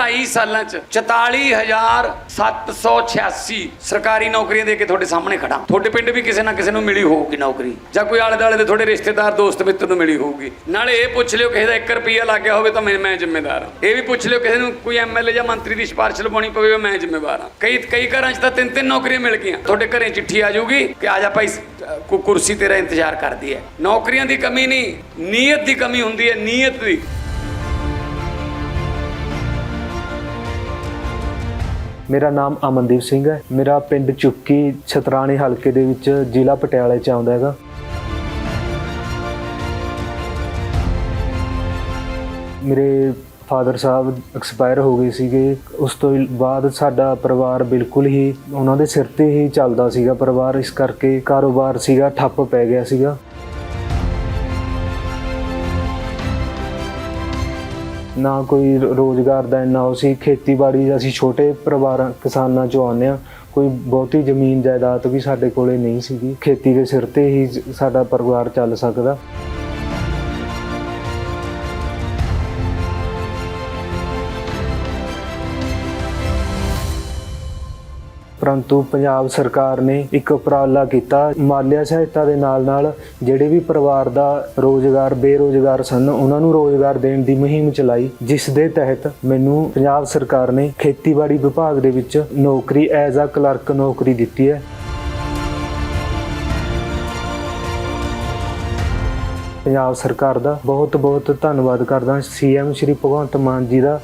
2.5 ਸਾਲਾਂ ਚ 44786 ਸਰਕਾਰੀ ਨੌਕਰੀਆਂ ਦੇ ਕੇ ਤੁਹਾਡੇ ਸਾਹਮਣੇ ਖੜਾ ਤੁਹਾਡੇ ਪਿੰਡ ਵੀ ਕਿਸੇ ਨਾ ਕਿਸੇ ਨੂੰ ਮਿਲੀ ਹੋਊਗੀ ਨੌਕਰੀ, ਜਾਂ ਕੋਈ ਆਲੇ ਦੁਆਲੇ ਦੇ ਤੁਹਾਡੇ ਰਿਸ਼ਤੇਦਾਰ, ਦੋਸਤ, ਮਿੱਤਰ ਨੂੰ ਮਿਲੀ ਹੋਊਗੀ। ਨਾਲੇ ਇਹ ਪੁੱਛ ਲਿਓ ਕਿਸੇ ਦਾ 1 ਰੁਪਿਆ ਲੱਗ ਗਿਆ ਹੋਵੇ ਤਾਂ ਮੈਂ ਮੈਂ ਜ਼ਿੰਮੇਦਾਰ ਹਾਂ। ਇਹ ਵੀ ਪੁੱਛ ਲਿਓ ਕਿਸੇ ਨੂੰ ਕੋਈ ਐਮਐਲਏ ਜਾਂ ਮੰਤਰੀ ਦੀ ਸਿਫਾਰਿਸ਼ ਲਵਾਉਣੀ ਪਵੇ ਮੈਂ ਜ਼ਿੰਮੇਵਾਰ ਹਾਂ। ਕਈ ਕਈ ਘਰਾਂ 'ਚ ਤਾਂ ਤਿੰਨ ਤਿੰਨ ਨੌਕਰੀਆਂ ਮਿਲ ਗਈਆਂ। ਤੁਹਾਡੇ ਘਰੇ ਚਿੱਠੀ ਆ ਜਾਊਗੀ ਕਿ ਆ ਜਾ ਭਾਈ, ਕੋ ਕੁਰਸੀ ਤੇਰਾ ਇੰਤਜ਼ਾਰ ਕਰਦੀ ਹੈ। ਨੌਕਰੀਆਂ ਦੀ ਕਮੀ ਨਹੀਂ, ਨੀਅਤ ਦੀ ਕਮੀ ਹੁੰਦੀ ਹੈ, ਨੀਅਤ ਦੀ। ਮੇਰਾ ਨਾਮ ਅਮਨਦੀਪ ਸਿੰਘ ਹੈ। ਮੇਰਾ ਪਿੰਡ ਚੁੱਕੀ ਛਤਰਾਣੀ ਹਲਕੇ ਦੇ ਵਿੱਚ ਜ਼ਿਲ੍ਹਾ ਪਟਿਆਲੇ ਚ ਆਉਂਦਾ ਹੈਗਾ। ਮੇਰੇ ਫਾਦਰ ਸਾਹਿਬ ਐਕਸਪਾਇਰ ਹੋ ਗਏ ਸੀਗੇ। ਉਸ ਤੋਂ ਬਾਅਦ ਸਾਡਾ ਪਰਿਵਾਰ ਬਿਲਕੁਲ ਹੀ, ਉਹਨਾਂ ਦੇ ਸਿਰ ਤੇ ਹੀ ਚੱਲਦਾ ਸੀਗਾ ਪਰਿਵਾਰ। ਇਸ ਕਰਕੇ ਕਾਰੋਬਾਰ ਸੀਗਾ, ਠੱਪ ਪੈ ਗਿਆ ਸੀਗਾ। ਨਾ ਕੋਈ ਰੋ- ਰੋਜ਼ਗਾਰ ਦਾ ਇੰਨਾ ਉਹ ਸੀ, ਖੇਤੀਬਾੜੀ ਅਸੀਂ ਛੋਟੇ ਪਰਿਵਾਰਾਂ, ਕਿਸਾਨਾਂ ਚੋਂ ਆਉਂਦੇ ਹਾਂ। ਕੋਈ ਬਹੁਤੀ ਜ਼ਮੀਨ ਜਾਇਦਾਦ ਵੀ ਸਾਡੇ ਕੋਲੇ ਨਹੀਂ ਸੀਗੀ। ਖੇਤੀ ਦੇ ਸਿਰ ਤੇ ਹੀ ਸਾਡਾ ਪਰਿਵਾਰ ਚੱਲ ਸਕਦਾ। ਪਰੰਤੂ ਪੰਜਾਬ ਸਰਕਾਰ ਨੇ ਇੱਕ ਉਪਰਾਲਾ ਕੀਤਾ ਮਾਲਿਆ ਸਹਾਇਤਾ ਦੇ ਨਾਲ ਨਾਲ ਜਿਹੜੇ ਵੀ ਪਰਿਵਾਰ ਦਾ ਰੋਜ਼ਗਾਰ, ਬੇਰੋਜ਼ਗਾਰ ਸਨ, ਉਹਨਾਂ ਨੂੰ ਰੋਜ਼ਗਾਰ ਦੇਣ ਦੀ ਮੁਹਿੰਮ ਚਲਾਈ, ਜਿਸ ਦੇ ਤਹਿਤ ਮੈਨੂੰ ਪੰਜਾਬ ਸਰਕਾਰ ਨੇ ਖੇਤੀਬਾੜੀ ਵਿਭਾਗ ਦੇ ਵਿੱਚ ਨੌਕਰੀ ਐਜ਼ ਅ ਕਲਰਕ ਨੌਕਰੀ ਦਿੱਤੀ ਹੈ। ਪੰਜਾਬ ਸਰਕਾਰ ਦਾ ਬਹੁਤ ਬਹੁਤ ਧੰਨਵਾਦ ਕਰਦਾ ਸੀਐਮ ਸ਼੍ਰੀ ਭਗਵੰਤ ਮਾਨ ਜੀ ਦਾ।